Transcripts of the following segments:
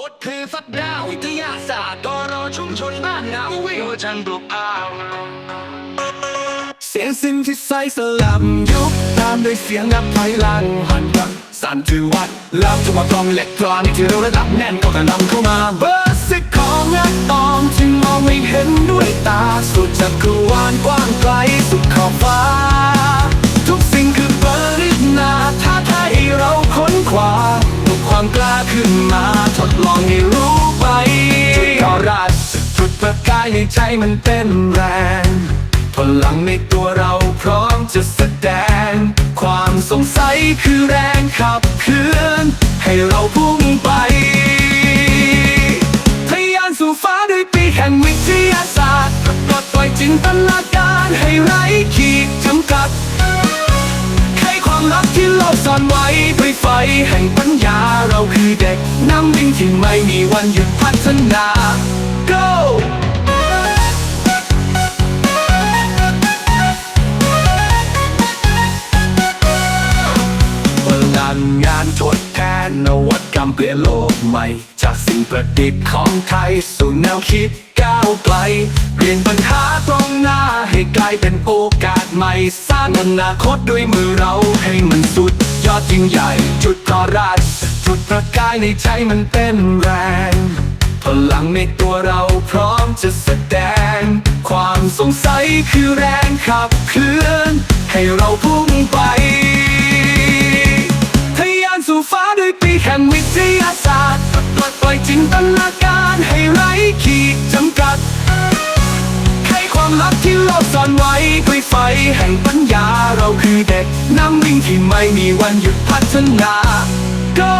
บทคือสัปดาห์วิทยาศาสตร์ตอรอชุมชนบ้านนาวิวจันทร์ปลุกอ้าวเสียงซิมที่ใส่สลับยุบตามด้วยเสียงนับถอยหลังหันหลังสั่นถือวัดรับทุกมากองอิเล็กทรอนิกส์ที่เร็วระดับแน่นก็กระนำเข้ามาเบอร์สิบของ ในใจมันเต้นแรง พลังในตัวเราพร้อมจะแสดง ความสงสัยคือแรงขับเคลื่อน ให้เราพุ่งไปทะยานสู่ฟ้าด้วยปีกแห่งวิทยาศาสตร์ปลดปล่อยจินตนาการให้ไร้ขีดจำกัดไขความลับที่โลกซ่อนไว้ด้วยไฟแห่งปัญญาเราคือเด็กน้ำวิ่งที่ไม่มีวันหยุดพัฒนา เปลี่ยนโลกใหม่ จากสิ่งประดิษฐ์ของไทย สู่แนวคิดก้าวไกล เปลี่ยนปัญหาตรงหน้าให้กลายเป็นโอกาสใหม่ สร้างอนาคตด้วยมือเราให้มันสุด ยอดยิ่งใหญ่ จุดกอรัดจุดประกายในใจมันเต้นแรงพลังในตัวเราพร้อมจะแสดง ความสงสัยคือแรงขับเคลื่อน ปลดปล่อยจินตนาการให้ไร้ขีดจำกัดไขความลับที่โลกซ่อนไว้ด้วยไฟแห่งปัญญาเราคือเด็กน้ำวิ่งที่ไม่มีวันหยุดพัฒนา go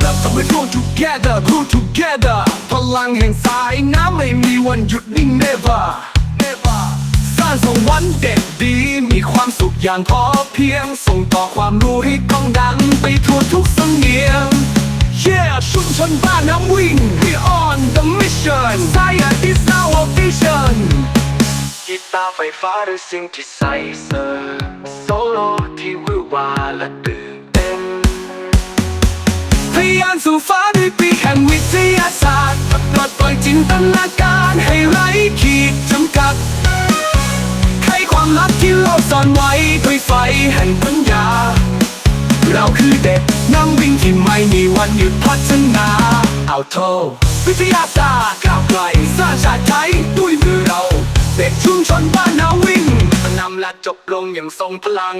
เราต้องไป go together go together พลังแห่งสายน้ำไม่มีวันหยุดนิ่ง never never สร้างสวรรค์เด็กดีมีความสุขอย่างพอเพียงส่งต่อความรู้ให้ก้องดังไปทั่วทุกสำเนีย คนบ้านน้ำวิ่ง We on the mission Science is our vision กีตาร์ไฟฟ้าหรือสิ่งที่ใส่เสริมโซโลที่วือวาและตื่นเต้นทะยานสู่ฟ้าด้วยปีกแห่งวิทยาศาสตร์ปลดปล่อยจินตนาการให้ไร้ขีดจำกัดไขความลับที่โลกซ่อนไว้ด้วยไฟแห่งปัญญา เราคือเด็กน้ำวิ่งที่ไม่มีวันหยุดพัฒนาเอาโทวิทยาศาสตร์ก้าวไกลสร้างชาติไทยด้วยมือเรา เด็กชุมชนบ้านนาวิ่งนำและจบลงอย่างทรงพลัง